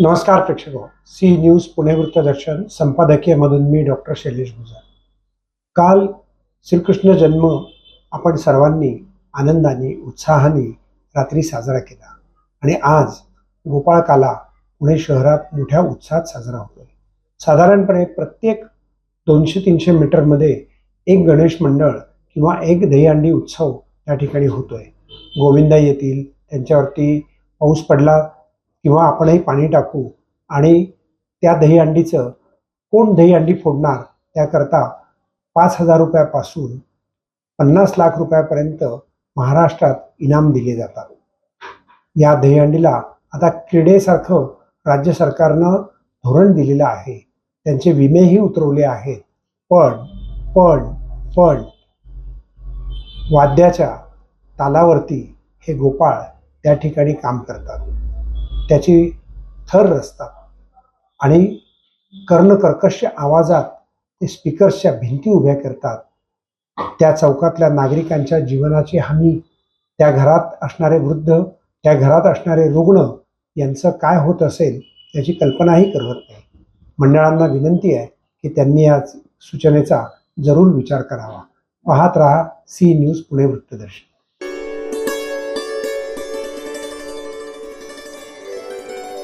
नमस्कार प्रेक्षक. C news Pune वृत्तदर्शन संपादकीयमधून मी डॉक्टर शैलेश गुजर. काल श्रीकृष्ण जन्म आपण सर्वांनी आनंदाने उत्साहाने रात्री साजरा केला. आणि आज गोपाळकाला पुणे शहरात मोठ्या उत्साहात साजरा होतोय. साधारणपणे प्रत्येक दोनशे तीनशे मीटरमध्ये एक गणेश मंडळ किंवा एक दहीहंडी उत्सव त्या ठिकाणी होतोय. गोविंदा येतील त्यांच्यावरती पाऊस पडला किंवा आपणही पाणी टाकू आणि त्या दहीहंडीचं कोण दहीहंडी फोडणार त्याकरता पाच हजार रुपयापासून पन्नास लाख रुपयापर्यंत महाराष्ट्रात इनाम दिले जातात. या दहीहंडीला आता क्रीडेसारखं राज्य सरकारनं धोरण दिलेलं आहे. त्यांचे विमेही उतरवले आहेत. पण पण पण वाद्याच्या तालावरती हे गोपाळ त्या ठिकाणी काम करतात. त्याची थर रचतात. आणि कर्णकर्कश आवाजात ते स्पीकर्सच्या भिंती उभ्या करतात. त्या चौकातल्या नागरिकांच्या जीवनाची हमी त्या घरात असणारे वृद्ध त्या घरात असणारे रुग्ण यांचं काय होत असेल याची कल्पनाही करत नाही. मंडळांना विनंती आहे की त्यांनी या सूचनेचा जरूर विचार करावा. पाहत रहा सी न्यूज पुणे वृत्तदर्शन.